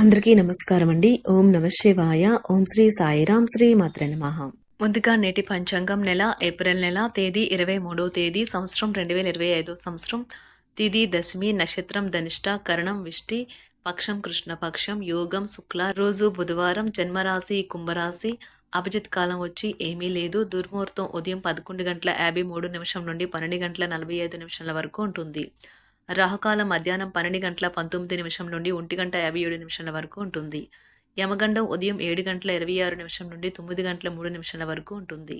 అందరికీ నమస్కారం అండి ఓం నమ శివాయ. ఓం శ్రీ సాయిరాం శ్రీ మాత్ర నమః. ముందుగా నేటి పంచాంగం నెల ఏప్రిల్ నెల తేదీ ఇరవై మూడో తేదీ సంవత్సరం రెండు వేల ఇరవై ఐదో సంవత్సరం. తిది దశమి నక్షత్రం ధనిష్ట కరణం విష్టి పక్షం కృష్ణపక్షం యోగం శుక్ల. రోజు బుధవారం జన్మరాశి కుంభరాశి. అభిజిత్ కాలం వచ్చి ఏమీ లేదు. దుర్ముహూర్తం ఉదయం పదకొండు గంటల యాభై మూడు నిమిషం నుండి పన్నెండు గంటల నలభై ఐదు నిమిషాల వరకు ఉంటుంది. రాహుకాలం మధ్యాహ్నం పన్నెండు గంటల పంతొమ్మిది నిమిషం నుండి ఒంటి గంట యాభై ఏడు నిమిషాల వరకు ఉంటుంది. యమగండం ఉదయం ఏడు గంటల ఇరవై ఆరు నిమిషం నుండి తొమ్మిది గంటల మూడు నిమిషాల వరకు ఉంటుంది.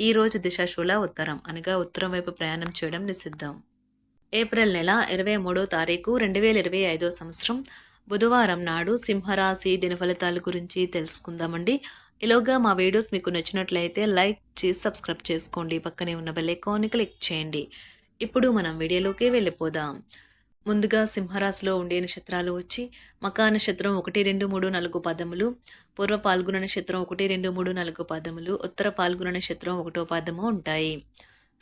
ఈ రోజు దిశాశూల ఉత్తరం అనగా ఉత్తరం వైపు ప్రయాణం చేయడం నిషిద్ధం. ఏప్రిల్ నెల ఇరవై మూడో తారీఖు రెండు వేల ఇరవై ఐదో సంవత్సరం. బుధవారం నాడు సింహరాశి దిన ఫలితాల గురించి తెలుసుకుందామండి. ఇలాగా మా వీడియోస్ మీకు నచ్చినట్లయితే లైక్ చేసి సబ్స్క్రైబ్ చేసుకోండి. పక్కనే ఉన్న బెల్ ఐకాన్ని క్లిక్ చేయండి. ఇప్పుడు మనం వీడియోలోకి వెళ్ళిపోదాం. ముందుగా సింహరాశిలో ఉండే నక్షత్రాలు వచ్చి మకా నక్షత్రం ఒకటి రెండు మూడు నాలుగు పదములు పూర్వ పాల్గొన నక్షత్రం ఒకటి రెండు మూడు నాలుగు పదములు ఉత్తర పాల్గొన నక్షత్రం ఒకటో పదము ఉంటాయి.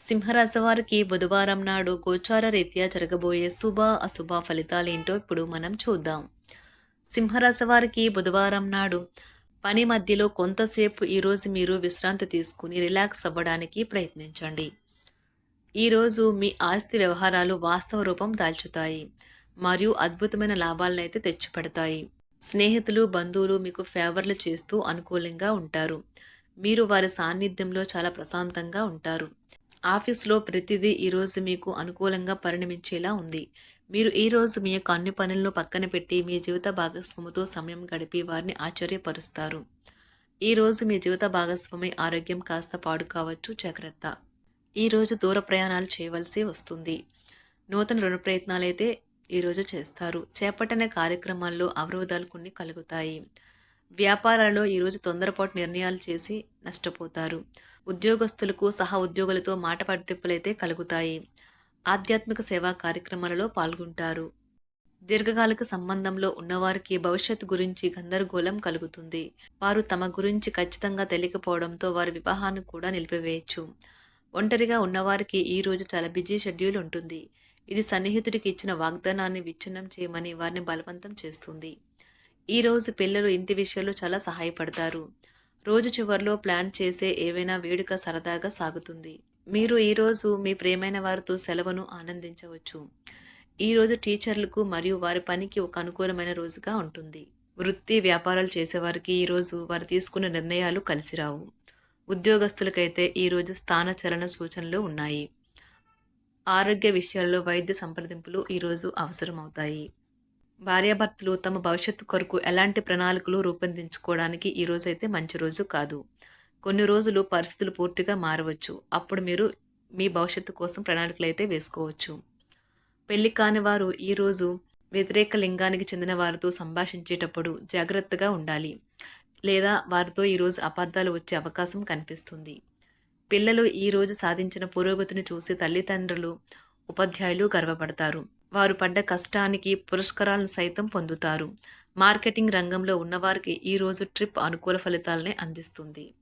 సింహరాశి వారికి బుధవారం నాడు గోచార రీత్యా జరగబోయే శుభ అశుభ ఫలితాలు ఏంటో ఇప్పుడు మనం చూద్దాం. సింహరాశి వారికి బుధవారం నాడు పని మధ్యలో కొంతసేపు ఈరోజు మీరు విశ్రాంతి తీసుకుని రిలాక్స్ అవ్వడానికి ప్రయత్నించండి. ఈరోజు మీ ఆస్తి వ్యవహారాలు వాస్తవ రూపం దాల్చుతాయి మరియు అద్భుతమైన లాభాలనైతే అయితే తెచ్చిపెడతాయి. స్నేహితులు బంధువులు మీకు ఫేవర్లు చేస్తూ అనుకూలంగా ఉంటారు. మీరు వారి సాన్నిధ్యంలో చాలా ప్రశాంతంగా ఉంటారు. ఆఫీస్లో ప్రతిదీ ఈరోజు మీకు అనుకూలంగా పరిణమించేలా ఉంది. మీరు ఈరోజు మీ యొక్క అన్ని పనులను పక్కన పెట్టి మీ జీవిత భాగస్వామితో సమయం గడిపి వారిని ఆశ్చర్యపరుస్తారు. ఈరోజు మీ జీవిత భాగస్వామి ఆరోగ్యం కాస్త పాడు కావచ్చు జాగ్రత్త. ఈరోజు దూర ప్రయాణాలు చేయవలసి వస్తుంది. నూతన రుణ ప్రయత్నాలు అయితే ఈరోజు చేస్తారు. చేపట్టిన కార్యక్రమాల్లో అవరోధాలు కొన్ని కలుగుతాయి. వ్యాపారాల్లో ఈరోజు తొందరపాటు నిర్ణయాలు చేసి నష్టపోతారు. ఉద్యోగస్తులకు సహా ఉద్యోగులతో మాట పట్టింపులైతే కలుగుతాయి. ఆధ్యాత్మిక సేవా కార్యక్రమాలలో పాల్గొంటారు. దీర్ఘకాలిక సంబంధంలో ఉన్నవారికి భవిష్యత్తు గురించి గందరగోళం కలుగుతుంది. వారు తమ గురించి ఖచ్చితంగా తెలియకపోవడంతో వారి వివాహాన్ని కూడా నిలిపివేయచ్చు. ఒంటరిగా ఉన్నవారికి ఈ రోజు చాలా బిజీ షెడ్యూల్ ఉంటుంది. ఇది సన్నిహితుడికి ఇచ్చిన వాగ్దానాన్ని విచ్ఛిన్నం చేయమని వారిని బలవంతం చేస్తుంది. ఈ రోజు పిల్లలు ఇంటి విషయంలో చాలా సహాయపడతారు. రోజు చివరిలో ప్లాన్ చేసే ఏవైనా వేడుక సరదాగా సాగుతుంది. మీరు ఈరోజు మీ ప్రేమైన వారితో సెలవును ఆనందించవచ్చు. ఈరోజు టీచర్లకు మరియు వారి పనికి ఒక అనుకూలమైన రోజుగా ఉంటుంది. వృత్తి వ్యాపారాలు చేసేవారికి ఈరోజు వారు తీసుకున్న నిర్ణయాలు కలిసిరావు ఉద్యోగస్తులకైతే ఈరోజు స్థానచలన సూచనలు ఉన్నాయి. ఆరోగ్య విషయాల్లో వైద్య సంప్రదింపులు ఈరోజు అవసరమవుతాయి. భార్యాభర్తలు తమ భవిష్యత్తు కొరకు ఎలాంటి ప్రణాళికలు రూపొందించుకోవడానికి ఈ అయితే మంచి రోజు కాదు. కొన్ని రోజులు పరిస్థితులు పూర్తిగా మారవచ్చు. అప్పుడు మీరు మీ భవిష్యత్తు కోసం ప్రణాళికలు అయితే వేసుకోవచ్చు. పెళ్ళి కాని వారు ఈరోజు వ్యతిరేక లింగానికి చెందిన వారితో సంభాషించేటప్పుడు జాగ్రత్తగా ఉండాలి. లేదా వారితో ఈరోజు అపార్థాలు వచ్చే అవకాశం కనిపిస్తుంది. పిల్లలు ఈరోజు సాధించిన పురోగతిని చూసి తల్లిదండ్రులు ఉపాధ్యాయులు గర్వపడతారు. వారు పడ్డ కష్టానికి పురస్కారాలను సైతం పొందుతారు. మార్కెటింగ్ రంగంలో ఉన్నవారికి ఈరోజు ట్రిప్ అనుకూల ఫలితాలనే అందిస్తుంది.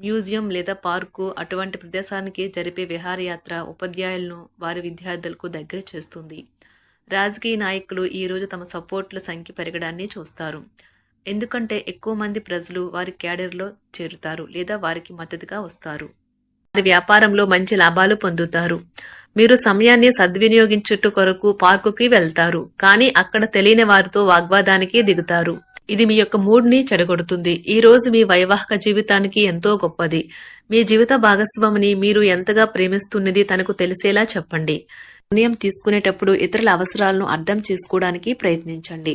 మ్యూజియం లేదా పార్కు అటువంటి ప్రదేశానికి జరిపే విహారయాత్ర ఉపాధ్యాయులను వారి విద్యార్థులకు దగ్గర చేస్తుంది. రాజకీయ నాయకులు ఈరోజు తమ సపోర్ట్ల సంఖ్య పెరగడాన్ని చూస్తారు. ఎందుకంటే ఎక్కువ మంది ప్రజలు వారి క్యాడర్లో చేరుతారు లేదా వారికి మద్దతుగా వస్తారు. వారి వ్యాపారంలో మంచి లాభాలు పొందుతారు. మీరు సమయాన్ని సద్వినియోగించుట కొరకు పార్కుకి వెళ్తారు కానీ అక్కడ తెలియని వారితో వాగ్వాదానికి దిగుతారు. ఇది మీ యొక్క మూడ్ని చెడగొడుతుంది. ఈ రోజు మీ వైవాహిక జీవితానికి ఎంతో గొప్పది. మీ జీవిత భాగస్వామిని మీరు ఎంతగా ప్రేమిస్తున్నది తనకు తెలిసేలా చెప్పండి. నిర్ణయం తీసుకునేటప్పుడు ఇతరుల అవసరాలను అర్థం చేసుకోవడానికి ప్రయత్నించండి.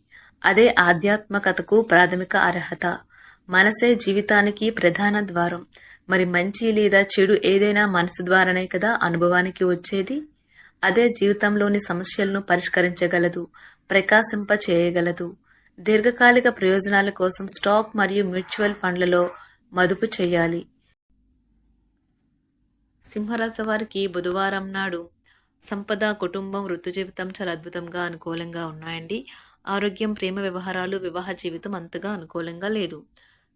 అదే ఆధ్యాత్మికతకు ప్రాథమిక అర్హత. మనసే జీవితానికి ప్రధాన ద్వారం. మరి మంచి లేదా చెడు ఏదైనా మనసు ద్వారానే కదా అనుభవానికి వచ్చేది? అదే జీవితంలోని సమస్యలను పరిష్కరించగలదు ప్రకాశింప చేయగలదు. దీర్ఘకాలిక ప్రయోజనాల కోసం స్టాక్ మరియు మ్యూచువల్ ఫండ్లలో మదుపు చేయాలి. సింహరాశి వారికి బుధవారం నాడు సంపద కుటుంబం వృత్తి జీవితం చాలా అద్భుతంగా అనుకూలంగా ఉన్నాయండి. ఆరోగ్యం ప్రేమ వ్యవహారాలు వివాహ జీవితం అంతగా అనుకూలంగా లేదు.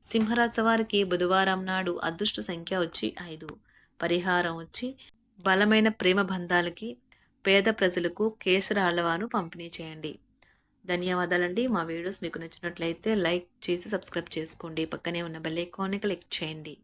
సింహరాశి వారికి బుధవారం నాడు అదృష్ట సంఖ్య వచ్చి ఐదు. పరిహారం వచ్చి బలమైన ప్రేమ బంధాలకి పేద ప్రజలకు కేసర అలవాను పంపిణీ చేయండి. ధన్యవాదాలండి. మా వీడియోస్ మీకు నచ్చినట్లయితే లైక్ చేసి సబ్స్క్రైబ్ చేసుకోండి. పక్కనే ఉన్న బెల్ ఐకాన్ని క్లిక్ చేయండి.